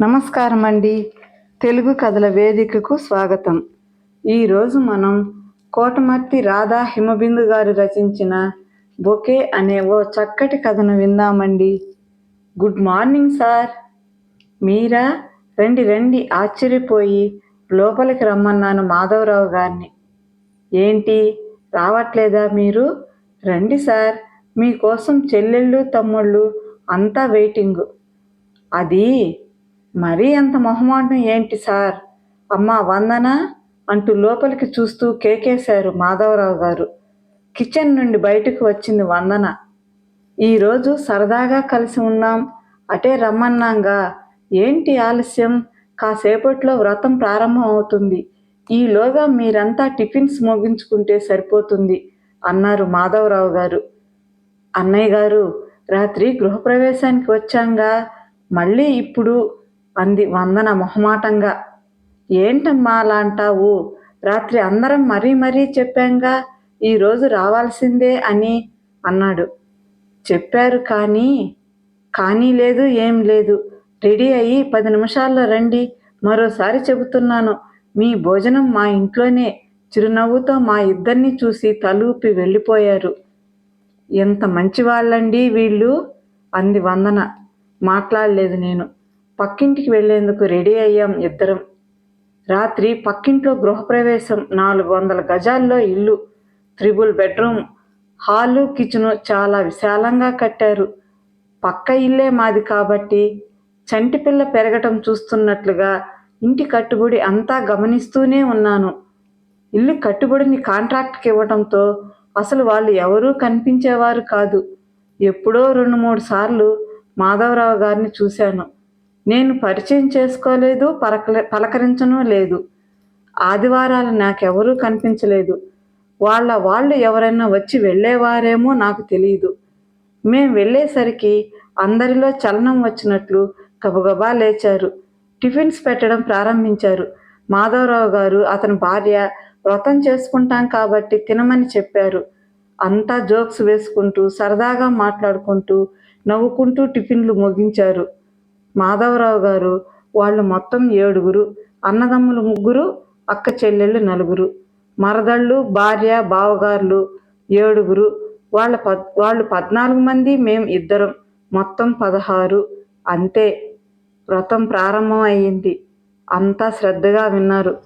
నమస్కారం అండి తెలుగు కథల వేదికకు స్వాగతం. ఈరోజు మనం కోటమర్తి రాధా హిమబిందు గారు రచించిన బొకే అనే ఓ చక్కటి కథను విందామండి. Good morning sir. మీరా? రండి రండి. ఆశ్చర్యపోయి లోపలికి రమ్మన్నాను మాధవరావు గారిని. ఏంటి? రావట్లేదా మీరు? రండి సార్. మీకోసం చెల్లెళ్ళు తమ్ముళ్ళు అంతా వెయిటింగ్. అది మరీ అంత మొహమాటం ఏంటి సార్? అమ్మా వందన? అంటూ లోపలికి చూస్తూ కేకేశారు మాధవరావు గారు. కిచెన్ నుండి బయటకు వచ్చింది వందన. ఈరోజు సరదాగా కలిసి ఉన్నాం. అటే రమ్మన్నాంగా. ఏంటి ఆలస్యం? కాసేపట్లో వ్రతం ప్రారంభం అవుతుంది. ఈలోగా మీరంతా టిఫిన్స్ ముగించుకుంటే సరిపోతుంది అన్నారు మాధవరావు గారు. అన్నయ్య గారు రాత్రి గృహప్రవేశానికి వచ్చాంగా. మళ్ళీ ఇప్పుడు అంది వందన మొహమాటంగా. ఏంటమ్మా అలా అంటావు? రాత్రి అందరం మరీ మరీ చెప్పాంగా? ఈరోజు రావాల్సిందే అని అన్నాడు. చెప్పారు కానీ కానీ లేదు ఏం లేదు. రెడీ అయ్యి పది నిమిషాల్లో రండి. మరోసారి చెబుతున్నాను. మీ భోజనం మా ఇంట్లోనే. చిరునవ్వుతో మా ఇద్దరిని చూసి తలూపి వెళ్ళిపోయారు. ఎంత మంచివాళ్ళండి వీళ్ళు? అంది వందన. మాట్లాడలేదు నేను. పక్కింటికి వెళ్ళేందుకు రెడీ అయ్యాం ఇద్దరం. రాత్రి పక్కింట్లో గృహప్రవేశం నాలుగు వందల గజాల్లో ఇల్లు త్రిబుల్ బెడ్రూమ్ హాలు కిచెను చాలా విశాలంగా కట్టారు. పక్క ఇల్లే మాది కాబట్టి చంటిపిల్ల పెరగటం చూస్తున్నట్లుగా ఇంటి కట్టుబడి అంతా గమనిస్తూనే ఉన్నాను. ఇల్లు కట్టుబడిని కాంట్రాక్ట్కి ఇవ్వడంతో అసలు వాళ్ళు ఎవరూ కనిపించేవారు కాదు. ఎప్పుడో రెండు మూడు సార్లు మాధవరావు గారిని చూశాను. నేను పరిచయం చేసుకోలేదు పలక పలకరించను లేదు. ఆదివారాలు నాకెవరూ కనిపించలేదు. వాళ్ళ వాళ్ళు ఎవరైనా వచ్చి వెళ్ళేవారేమో నాకు తెలియదు మేం వెళ్ళేసరికి అందరిలో చలనం వచ్చినట్లు గబగబా లేచారు. టిఫిన్స్ పెట్టడం ప్రారంభించారు. మాధవరావు గారు అతని భార్య వ్రతం చేసుకుంటాం కాబట్టి తినమని చెప్పారు. అంతా జోక్స్ వేసుకుంటూ సరదాగా మాట్లాడుకుంటూ నవ్వుకుంటూ టిఫిన్లు ముగించారు. మాధవరావు గారు వాళ్ళు మొత్తం ఏడుగురు అన్నదమ్ములు ముగ్గురు అక్క చెల్లెళ్ళు నలుగురు మరదళ్ళు భార్య బావగారులు ఏడుగురు. వాళ్ళ పద్ వాళ్ళు పద్నాలుగు మంది మేము ఇద్దరం. మొత్తం పదహారు. అంతే. వ్రతం ప్రారంభం అయ్యింది అంతా శ్రద్ధగా విన్నారు.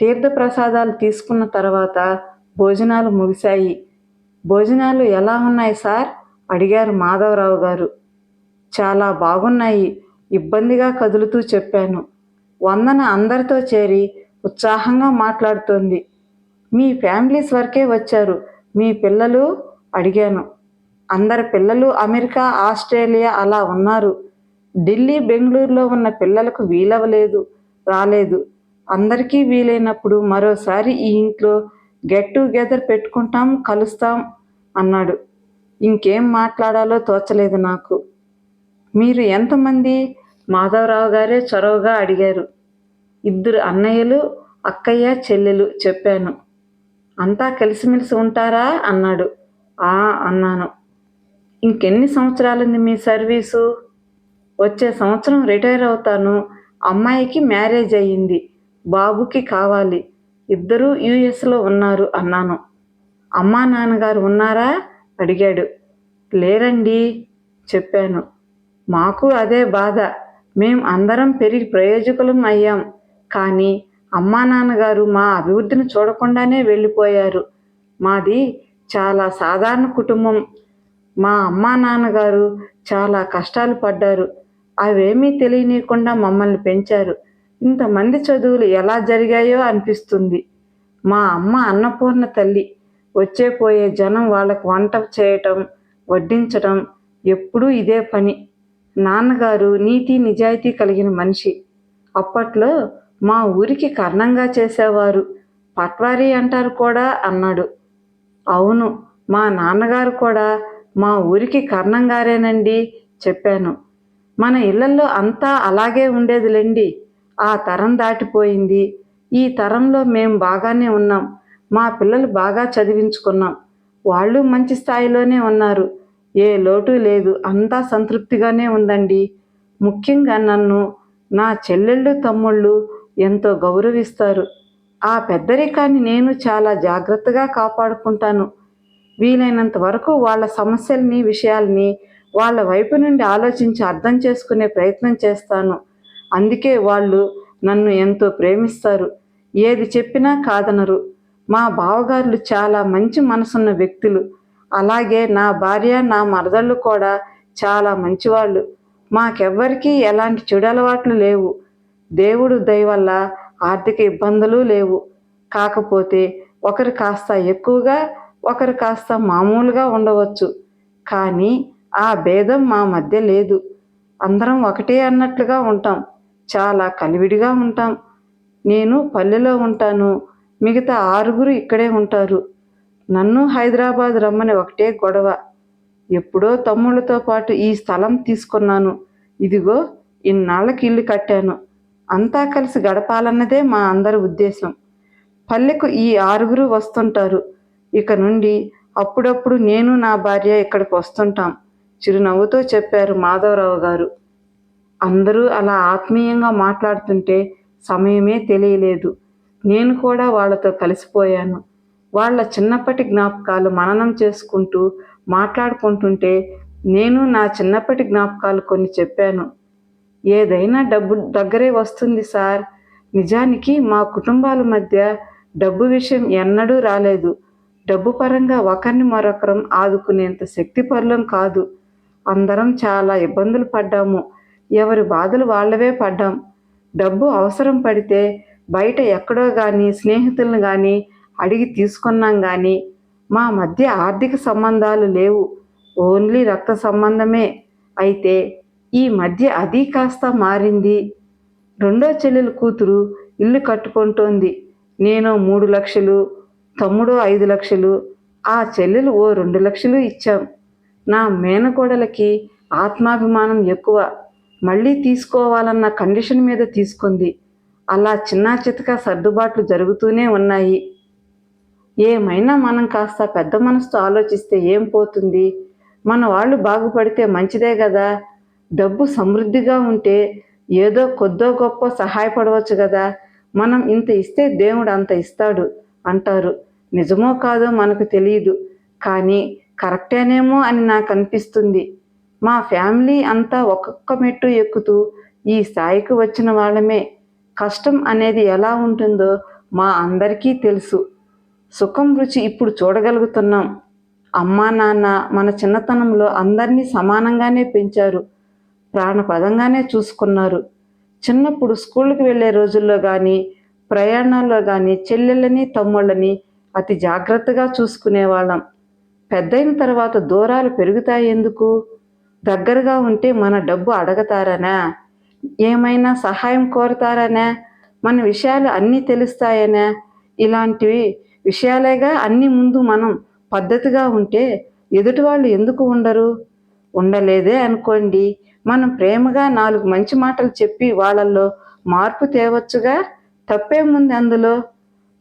తీర్థప్రసాదాలు తీసుకున్న తర్వాత భోజనాలు ముగిశాయి. భోజనాలు ఎలా ఉన్నాయి సార్? అడిగారు మాధవరావు గారు. చాలా బాగున్నాయి. ఇబ్బందిగా కదులుతూ చెప్పాను. వందన అందరితో చేరి ఉత్సాహంగా మాట్లాడుతోంది. మీ ఫ్యామిలీస్ వరకే వచ్చారు. మీ పిల్లలు? అడిగాను. అందరి పిల్లలు అమెరికా ఆస్ట్రేలియా అలా ఉన్నారు. ఢిల్లీ బెంగళూరులో ఉన్న పిల్లలకు వీలవలేదు రాలేదు. అందరికీ వీలైనప్పుడు మరోసారి ఈ ఇంట్లో గెట్ టుగెదర్ పెట్టుకుంటాం కలుస్తాం అన్నాడు. ఇంకేం మాట్లాడాలో తోచలేదు నాకు. మీరు ఎంతమంది? మాధవరావు గారే చొరవగా అడిగారు. ఇద్దరు అన్నయ్యలు అక్కయ్య చెల్లెలు చెప్పాను. అంతా కలిసిమెలిసి ఉంటారా? అన్నాడు. ఆ అన్నాను. ఇంకెన్ని సంవత్సరాలుంది మీ సర్వీసు? వచ్చే సంవత్సరం రిటైర్ అవుతాను. అమ్మాయికి మ్యారేజ్ అయ్యింది. బాబుకి కావాలి. ఇద్దరూ యుఎస్లో ఉన్నారు అన్నాను. అమ్మా నాన్నగారు ఉన్నారా? అడిగాడు. లేరండి చెప్పాను. మాకు అదే బాధ. మేం అందరం పెరిగి ప్రయోజకులం అయ్యాం. కానీ అమ్మా నాన్నగారు మా అభివృద్ధిని చూడకుండానే వెళ్ళిపోయారు. మాది చాలా సాధారణ కుటుంబం. మా అమ్మా నాన్నగారు చాలా కష్టాలు పడ్డారు. అవేమీ తెలియనీయకుండా మమ్మల్ని పెంచారు. ఇంతమంది చదువులు ఎలా జరిగాయో అనిపిస్తుంది. మా అమ్మ అన్నపూర్ణ తల్లి వచ్చే పోయే జనం వాళ్ళకు వంట చేయటం వడ్డించటం ఎప్పుడూ ఇదే పని. నాన్నగారు నీతి నిజాయితీ కలిగిన మనిషి. అప్పట్లో మా ఊరికి కర్ణంగా చేసేవారు. పట్వారీ అంటారు కూడా అన్నాడు. అవును మా నాన్నగారు కూడా మా ఊరికి కర్ణంగారేనండి చెప్పాను. మన ఇళ్ళలో అంతా అలాగే ఉండేదిలేండి. ఆ తరం దాటిపోయింది. ఈ తరంలో మేము బాగానే ఉన్నాం. మా పిల్లలు బాగా చదివించుకున్నాం. వాళ్ళు మంచి స్థాయిలోనే ఉన్నారు. ఏ లోటు లేదు. అంతా సంతృప్తిగానే ఉందండి. ముఖ్యంగా నన్ను నా చెల్లెళ్ళు తమ్ముళ్ళు ఎంతో గౌరవిస్తారు. ఆ పెద్దరికాన్ని నేను చాలా జాగ్రత్తగా కాపాడుకుంటాను. వీలైనంత వరకు వాళ్ళ సమస్యల్ని విషయాల్ని వాళ్ళ వైపు నుండి ఆలోచించి అర్థం చేసుకునే ప్రయత్నం చేస్తాను. అందుకే వాళ్ళు నన్ను ఎంతో ప్రేమిస్తారు. ఏది చెప్పినా కాదనరు. మా బావగారులు చాలా మంచి మనసున్న వ్యక్తులు. అలాగే నా భార్య నా మరదళ్ళు కూడా చాలా మంచివాళ్ళు. మాకెవ్వరికీ ఎలాంటి చెడు అలవాట్లు లేవు. దేవుడు దయ వల్ల ఆర్థిక ఇబ్బందులు లేవు. కాకపోతే ఒకరు కాస్త ఎక్కువగా ఒకరు కాస్త మామూలుగా ఉండవచ్చు. కానీ ఆ భేదం మా మధ్య లేదు. అందరం ఒకటే అన్నట్లుగా ఉంటాం. చాలా కలివిడిగా ఉంటాం. నేను పల్లెలో ఉంటాను. మిగతా ఆరుగురు ఇక్కడే ఉంటారు. నన్ను హైదరాబాద్ రమ్మని ఒకటే గొడవ. ఎప్పుడో తమ్ముళ్ళతో పాటు ఈ స్థలం తీసుకున్నాను. ఇదిగో ఇన్నాళ్ళకి ఇల్లు కట్టాను. అంతా కలిసి గడపాలన్నదే మా అందరి ఉద్దేశం. పల్లెకు ఈ ఆరుగురు వస్తుంటారు. ఇక నుండి అప్పుడప్పుడు నేను నా భార్య ఇక్కడికి వస్తుంటాం. చిరునవ్వుతో చెప్పారు మాధవరావు గారు. అందరూ అలా ఆత్మీయంగా మాట్లాడుతుంటే సమయమే తెలియలేదు. నేను కూడా వాళ్ళతో కలిసిపోయాను. వాళ్ళ చిన్నప్పటి జ్ఞాపకాలు మననం చేసుకుంటూ మాట్లాడుకుంటుంటే నేను నా చిన్నప్పటి జ్ఞాపకాలు కొన్ని చెప్పాను. ఏదైనా డబ్బు దగ్గరే వస్తుంది సార్. నిజానికి మా కుటుంబాల మధ్య డబ్బు విషయం ఎన్నడూ రాలేదు. డబ్బు పరంగా ఒకరిని మరొకరం ఆదుకునేంత శక్తి పరులం కాదు. అందరం చాలా ఇబ్బందులు పడ్డాము. ఎవరి బాధలు వాళ్ళవే పడ్డాం. డబ్బు అవసరం పడితే బయట ఎక్కడో కానీ స్నేహితులను కానీ అడిగి తీసుకున్నాం కానీ మా మధ్య ఆర్థిక సంబంధాలు లేవు. ఓన్లీ రక్త సంబంధమే. అయితే ఈ మధ్య అది కాస్త మారింది. రెండో చెల్లెలు కూతురు ఇల్లు కట్టుకుంటోంది. నేను మూడు లక్షలు తమ్ముడు ఐదు లక్షలు ఆ చెల్లెలు ఓ రెండు లక్షలు ఇచ్చాం. నా మేనకోడలకి ఆత్మాభిమానం ఎక్కువ. మళ్ళీ తీసుకోవాలన్న కండిషన్ మీద తీసుకుంది. అలా చిన్నా చితక సర్దుబాట్లు జరుగుతూనే ఉన్నాయి. ఏమైనా మనం కాస్త పెద్ద మనసుతో ఆలోచిస్తే ఏం పోతుంది? మన వాళ్ళు బాగుపడితే మంచిదే కదా? డబ్బు సమృద్ధిగా ఉంటే ఏదో కొద్దో గొప్ప సహాయపడవచ్చు కదా? మనం ఇంత ఇస్తే దేవుడు అంత ఇస్తాడు అంటారు. నిజమో కాదో మనకు తెలియదు. కానీ కరెక్టేనేమో అని నాకు అనిపిస్తుంది. మా ఫ్యామిలీ అంతా ఒక్కొక్క మెట్టు ఎక్కుతూ ఈ స్థాయికి వచ్చిన వాళ్ళమే. కష్టం అనేది ఎలా ఉంటుందో మా అందరికీ తెలుసు. సుఖం రుచి ఇప్పుడు చూడగలుగుతున్నాం. అమ్మా నాన్న మన చిన్నతనంలో అందరినీ సమానంగానే పెంచారు. ప్రాణపదంగానే చూసుకున్నారు. చిన్నప్పుడు స్కూల్కి వెళ్ళే రోజుల్లో కానీ ప్రయాణాల్లో కానీ చెల్లెళ్ళని తమ్ముళ్ళని అతి జాగ్రత్తగా చూసుకునేవాళ్ళం. పెద్దయిన తర్వాత దూరాలు పెరుగుతాయి ఎందుకు? దగ్గరగా ఉంటే మన డబ్బు అడగతారనా? ఏమైనా సహాయం కోరతారనా? మన విషయాలు అన్నీ తెలుస్తాయనా? ఇలాంటివి విషయాలేగా అన్ని ముందు మనం పద్ధతిగా ఉంటే ఎదుటి వాళ్ళు ఎందుకు ఉండరు? ఉండలేదే అనుకోండి. మనం ప్రేమగా నాలుగు మంచి మాటలు చెప్పి వాళ్ళల్లో మార్పు తేవచ్చుగా? తప్పేముంది అందులో?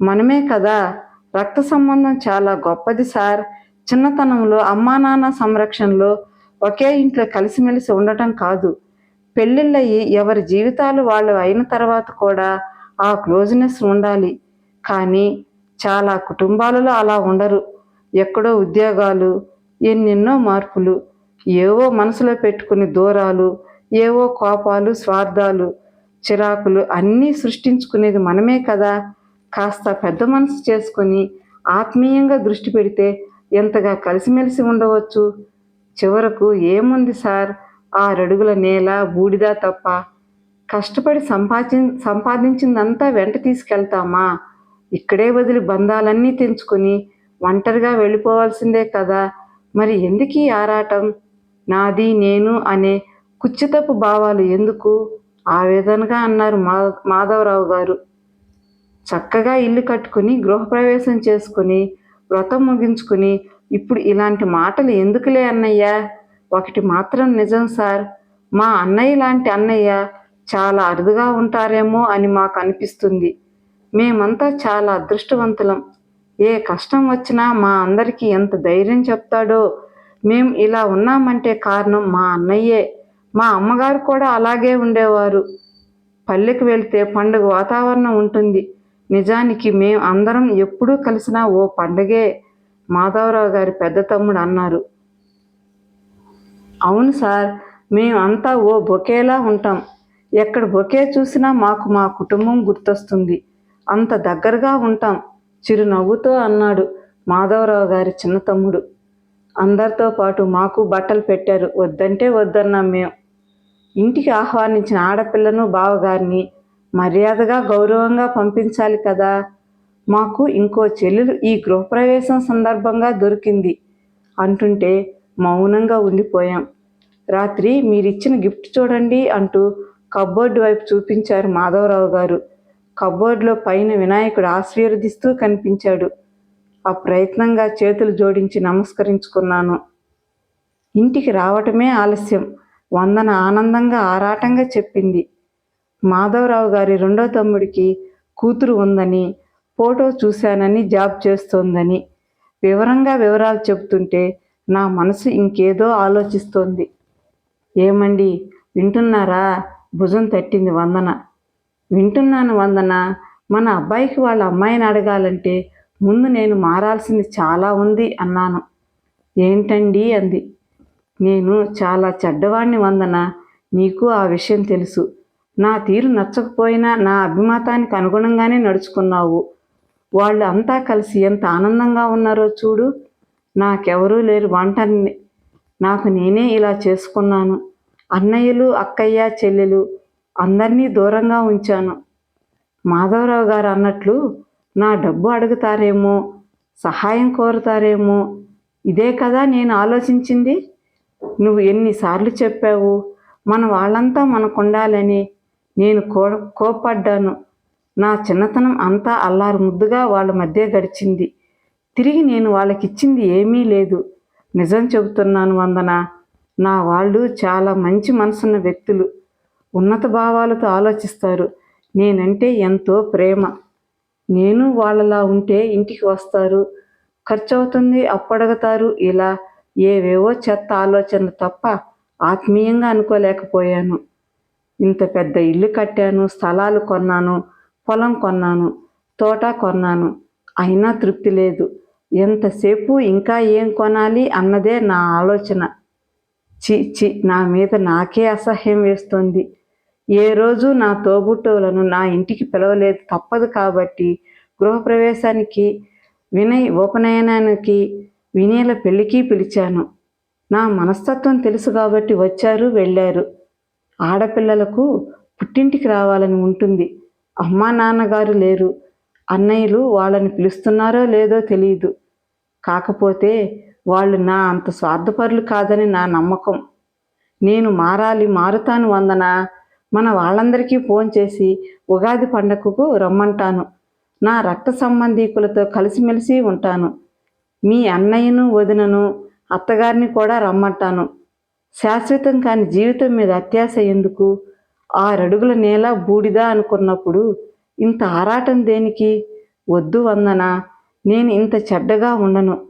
మనమే కదా. రక్త సంబంధం చాలా గొప్పది సార్. చిన్నతనంలో అమ్మా నాన్న సంరక్షణలో ఒకే ఇంట్లో కలిసిమెలిసి ఉండటం కాదు. పెళ్ళిళ్ళయి ఎవరి జీవితాలు వాళ్ళు అయిన తర్వాత కూడా ఆ క్లోజ్నెస్ ఉండాలి. కానీ చాలా కుటుంబాలలో అలా ఉండరు. ఎక్కడో ఉద్యోగాలు ఎన్నెన్నో మార్పులు ఏవో మనసులో పెట్టుకుని దూరాలు ఏవో కోపాలు స్వార్థాలు చిరాకులు అన్నీ సృష్టించుకునేది మనమే కదా. కాస్త పెద్ద మనసు చేసుకొని ఆత్మీయంగా దృష్టి పెడితే ఎంతగా కలిసిమెలిసి ఉండవచ్చు? చివరకు ఏముంది సార్? ఆరడుగుల నేల బూడిద తప్ప. కష్టపడి సంపాదించి సంపాదించిందంతా వెంట తీసుకెళ్తామా? ఇక్కడే వదిలి బంధాలన్నీ తెంచుకొని ఒంటరిగా వెళ్ళిపోవాల్సిందే కదా. మరి ఎందుకీ ఆరాటం? నాది నేను అనే కుచ్చితపు భావాలు ఎందుకు? ఆవేదనగా అన్నారు మా మాధవరావు గారు. చక్కగా ఇల్లు కట్టుకుని గృహప్రవేశం చేసుకుని వ్రతం ముగించుకుని ఇప్పుడు ఇలాంటి మాటలు ఎందుకులే అన్నయ్య? ఒకటి మాత్రం నిజం సార్ మా అన్నయ్య లాంటి అన్నయ్య చాలా అరుదుగా ఉంటారేమో అని మాకు అనిపిస్తుంది. మేమంతా చాలా అదృష్టవంతులం. ఏ కష్టం వచ్చినా మా అందరికీ ఎంత ధైర్యం చెప్తాడో. మేము ఇలా ఉన్నామంటే కారణం మా అన్నయ్యే. మా అమ్మగారు కూడా అలాగే ఉండేవారు. పల్లెకి వెళ్తే పండుగ వాతావరణం ఉంటుంది. నిజానికి మేము అందరం ఎప్పుడూ కలిసినా ఓ పండగే. మాధవరావు గారి పెద్ద తమ్ముడు అన్నారు. అవును సార్ మేము అంతా ఓ బొకేలా ఉంటాం. ఎక్కడ బొకే చూసినా మాకు మా కుటుంబం గుర్తొస్తుంది. అంత దగ్గరగా ఉంటాం చిరునవ్వుతో అన్నాడు మాధవరావు గారి చిన్న తమ్ముడు. అందరితో పాటు మాకు బట్టలు పెట్టారు వద్దంటే వద్దన్నాం మేము ఇంటికి ఆహ్వానించిన ఆడపిల్లను బావగారిని మర్యాదగా గౌరవంగా పంపించాలి కదా. మాకు ఇంకో చెల్లెలు ఈ గృహప్రవేశం సందర్భంగా దొరికింది అంటుంటే మౌనంగా ఉండిపోయాం. రాత్రి మీరిచ్చిన గిఫ్ట్ చూడండి అంటూ కబ్బోర్డు వైపు చూపించారు మాధవరావు గారు కబోర్డ్లో పైన వినాయకుడు ఆశీర్వదిస్తూ కనిపించాడు. ఆ ప్రయత్నంగా చేతులు జోడించి నమస్కరించుకున్నాను. ఇంటికి రావటమే ఆలస్యం. వందన ఆనందంగా ఆరాటంగా చెప్పింది. మాధవరావు గారి రెండో తమ్ముడికి కూతురు ఉందని ఫోటో చూశానని జాబ్ చేస్తోందని వివరంగా వివరాలు చెబుతుంటే నా మనసు ఇంకేదో ఆలోచిస్తోంది. ఏమండి వింటున్నారా? భుజం తట్టింది వందన. వింటున్నాను వందన. మన అబ్బాయికి వాళ్ళ అమ్మాయిని అడగాలంటే ముందు నేను మారాల్సింది చాలా ఉంది అన్నాను. ఏంటండి అంది. నేను చాలా చెడ్డవాణ్ణి వందన. నీకు ఆ విషయం తెలుసు. నా తీరు నచ్చకపోయినా నా అభిమతానికి అనుగుణంగానే నడుచుకున్నావు. వాళ్ళు అంతా కలిసి ఎంత ఆనందంగా ఉన్నారో చూడు. నాకెవరూ లేరు వంటని నాకు నేనే ఇలా చేసుకున్నాను. అన్నయ్యలు అక్కయ్య చెల్లెలు అందరినీ దూరంగా ఉంచాను. మాధవరావు గారు అన్నట్లు నా డబ్బు అడుగుతారేమో సహాయం కోరుతారేమో ఇదే కదా నేను ఆలోచించింది. నువ్వు ఎన్నిసార్లు చెప్పావు మన వాళ్ళంతా మనకు ఉండాలని నేను కో కోప్పడ్డాను. నా చిన్నతనం అంతా అల్లారు ముద్దుగా వాళ్ళ మధ్య గడిచింది. తిరిగి నేను వాళ్ళకిచ్చింది ఏమీ లేదు. నిజం చెబుతున్నాను వందన నా వాళ్ళు చాలా మంచి మనసున్న వ్యక్తులు. ఉన్నత భావాలతో ఆలోచిస్తారు. నేనంటే ఎంతో ప్రేమ. నేను వాళ్ళలా ఉంటే ఇంటికి వస్తారు. ఖర్చు అవుతుంది అప్పడగతారు. ఇలా ఏవేవో చెత్త ఆలోచనలు తప్ప ఆత్మీయంగా అనుకోలేకపోయాను. ఇంత పెద్ద ఇల్లు కట్టాను స్థలాలు కొన్నాను పొలం కొన్నాను తోట కొన్నాను. అయినా తృప్తి లేదు. ఎంతసేపు ఇంకా ఏం కొనాలి అన్నదే నా ఆలోచన. చి చి నా మీద నాకే అసహ్యం వేస్తుంది. ఏ రోజు నా తోబుట్టువులను నా ఇంటికి పిలవలేదు తప్పదు కాబట్టి గృహప్రవేశానికి వినయ్ ఉపనయనానికి వినయల పెళ్ళికి పిలిచాను. నా మనస్తత్వం తెలుసు కాబట్టి వచ్చారు వెళ్ళారు. ఆడపిల్లలకు పుట్టింటికి రావాలని ఉంటుంది. అమ్మా నాన్నగారు లేరు. అన్నయ్యలు వాళ్ళని పిలుస్తున్నారో లేదో తెలియదు కాకపోతే వాళ్ళు నా అంత స్వార్థపరులు కాదని నా నమ్మకం. నేను మారాలి మారుతాను వందన మన వాళ్ళందరికీ ఫోన్ చేసి ఉగాది పండగకు రమ్మంటాను. నా రక్త సంబంధీకులతో కలిసిమెలిసి ఉంటాను. మీ అన్నయ్యను వదినను అత్తగారిని కూడా రమ్మంటాను. శాశ్వతం కాని జీవితం మీద అత్యాశ ఎందుకు? ఆరడుగుల నేల బూడిదా అనుకున్నప్పుడు ఇంత ఆరాటం దేనికి? వద్దు వందన నేను ఇంత చెడ్డగా ఉండను.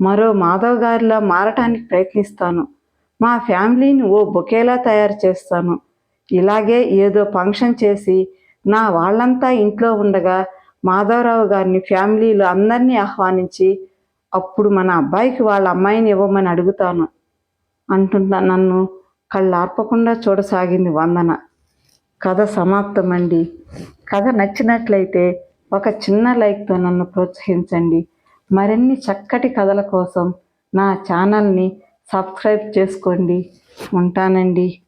మరో మాధవ్ గారిలా మారటానికి ప్రయత్నిస్తాను. మా ఫ్యామిలీని ఓ బొకేలా తయారు చేస్తాను. ఇలాగే ఏదో ఫంక్షన్ చేసి నా వాళ్ళంతా ఇంట్లో ఉండగా మాధవరావు గారిని ఫ్యామిలీలు అందరినీ ఆహ్వానించి అప్పుడు మన అబ్బాయికి వాళ్ళ అమ్మాయిని ఇవ్వమని అడుగుతాను అంటున్నా నన్ను. కళ్ళార్పకుండా చూడసాగింది వందన. కథ సమాప్తమండి. కథ నచ్చినట్లయితే ఒక చిన్న లైక్తో నన్ను ప్రోత్సహించండి. మరిన్ని చక్కటి కథల కోసం నా ఛానల్ని సబ్స్క్రైబ్ చేసుకోండి. ఉంటానండి.